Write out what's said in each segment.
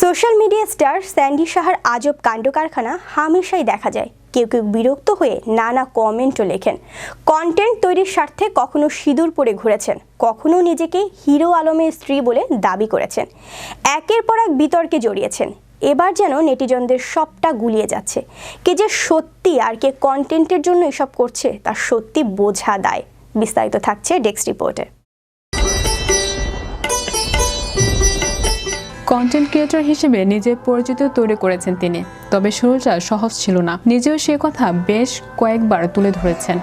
Social media star Sandy সাহার আজব কাণ্ড কারখানা হামেশাই দেখা যায়। কেউ কেউ বিরক্ত হয়ে নানা কমেন্টও লেখেন। কন্টেন্ট তৈরির স্বার্থে কখনো সিঁদুর পরে ঘুরেছেন, কখনো নিজেকে হিরো আলমের স্ত্রী বলে দাবি করেছেন। একের পর এক বিতর্কে জড়িয়েছেন। এবার যেন নেটিজনদের সবটা গুলিয়ে যাচ্ছে। কে যে সত্যি আর কে কন্টেন্টের জন্য এসব করছে, তা সত্যি বোঝা দায়। বিস্তারিত থাকছে ডেস্ক রিপোর্টে। কন্টেন্ট ক্রিয়েটর হিসেবে নিজের পরিচিত তৈরি করেছেন তিনি। তবে শুরুটা সহজ ছিল না। নিজেও সে কথা বেশ কয়েকবার তুলে ধরেছেন।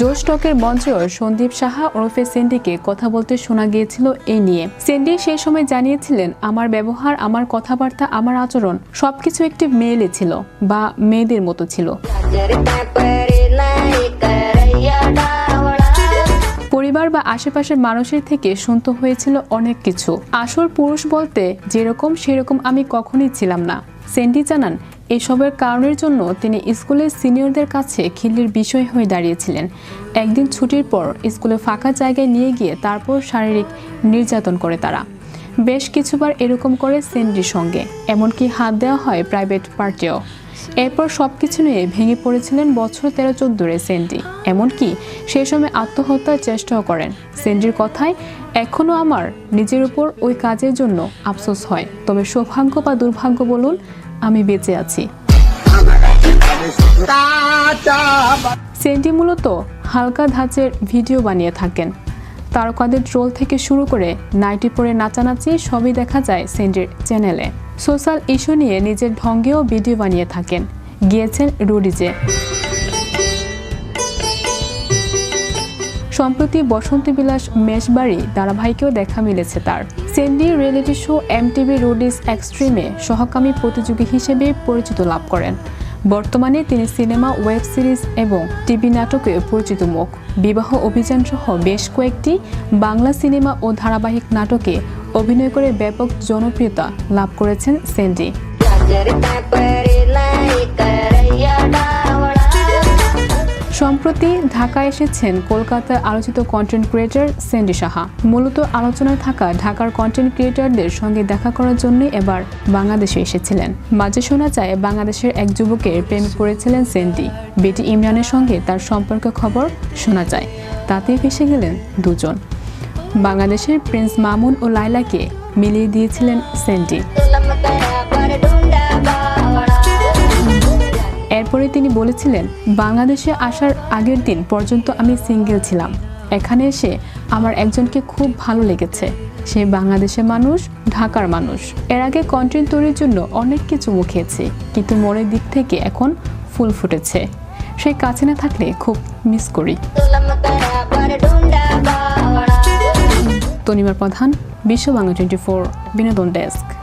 জোশ টকের মঞ্চেও সন্দীপ সাহা ওরফে সেন্ডিকে কথা বলতে শোনা গিয়েছিল এই নিয়ে। সেন্ডি সেই সময় জানিয়েছিলেন, আমার ব্যবহার, আমার কথাবার্তা, আমার আচরণ সবকিছু একটি মেয়েলে ছিল বা মেয়েদের মতো ছিল। পরিবার বা আশেপাশের মানুষের থেকে শুনতে হয়েছিল অনেক কিছু। আসল পুরুষ বলতে যেরকম সেরকম আমি কখনই ছিলাম না। সেন্ডি জানান, এসবের কারণের জন্য তিনি স্কুলের সিনিয়রদের কাছে খিল্লির বিষয় হয়ে দাঁড়িয়েছিলেন। একদিন ছুটির পর স্কুলে ফাঁকা জায়গায় নিয়ে গিয়ে তারপর শারীরিক নির্যাতন করে তারা। বেশ কিছুবার এরকম করে সেন্ডির সঙ্গে, এমনকি হাত দেওয়া হয় প্রাইভেট পার্টিও। এরপর সবকিছু নিয়ে ভেঙে পড়েছিলেন বছর তেরো চোদ্দোরে সেন্ডি। এমনকি সেই সময় আত্মহত্যার চেষ্টাও করেন। সেন্ডির কথায় এখনও আমার নিজের উপর ওই কাজের জন্য আফসোস হয়। তবে সৌভাগ্য বা দুর্ভাগ্য বলুন, আমি বেঁচে আছি। সেন্ডি মূলত হালকা ধাঁচের ভিডিও বানিয়ে থাকেন। তারকাদের ট্রোল থেকে শুরু করে নাইটি পরে নাচানাচি সবই দেখা যায় সেন্ডির চ্যানেলে। সোশ্যাল ইস্যু নিয়ে নিজের ঢঙ্গেও ভিডিও বানিয়ে থাকেন। গিয়েছেন রুডিজে। সম্প্রতি বসন্তী বিলাস মেশবাড়ি ধারাবাহিকেও দেখা মিলেছে তার। সেন্ডি রিয়েলিটি শো এমটিভি রোডিস এক্সট্রিমে সহকামী প্রতিযোগী হিসেবে পরিচিত লাভ করেন। বর্তমানে তিনি সিনেমা, ওয়েব সিরিজ এবং টিভি নাটকে পরিচিত মুখ। বিবাহ অভিযান সহ বেশ কয়েকটি বাংলা সিনেমা ও ধারাবাহিক নাটকে অভিনয় করে ব্যাপক জনপ্রিয়তা লাভ করেছেন সেন্ডি। সম্প্রতি ঢাকা এসেছেন কলকাতার আলোচিত কন্টেন্ট ক্রিয়েটর সেন্ডি সাহা। মূলত আলোচনায় থাকা ঢাকার কন্টেন্ট ক্রিয়েটরদের সঙ্গে দেখা করার জন্য এবার বাংলাদেশে এসেছিলেন। মাঝে শোনা যায়, বাংলাদেশের এক যুবকের প্রেম করেছিলেন সেন্ডি। বেটি ইমরানের সঙ্গে তার সম্পর্ক খবর শোনা যায়। তাতেই ভেসে গেলেন দুজন। বাংলাদেশের প্রিন্স মামুন ও লাইলাকে মিলিয়ে দিয়েছিলেন bawala এরপরে তিনি বলেছিলেন, বাংলাদেশে আসার আগের দিন পর্যন্ত আমি সিঙ্গেল ছিলাম। এখানে এসে আমার একজনকে খুব ভালো লেগেছে। সে বাংলাদেশের মানুষ, ঢাকার মানুষ। এর আগে কন্টেন্ট তৈরির জন্য অনেক কিছু মুখিয়েছি কিন্তু মনের দিক থেকে এখন ফুল ফুটেছে। সে কাছে না থাকলে খুব মিস করি। তনিমার প্রধান বিশ্ব বাংলা টোয়েন্টি বিনোদন ডেস্ক।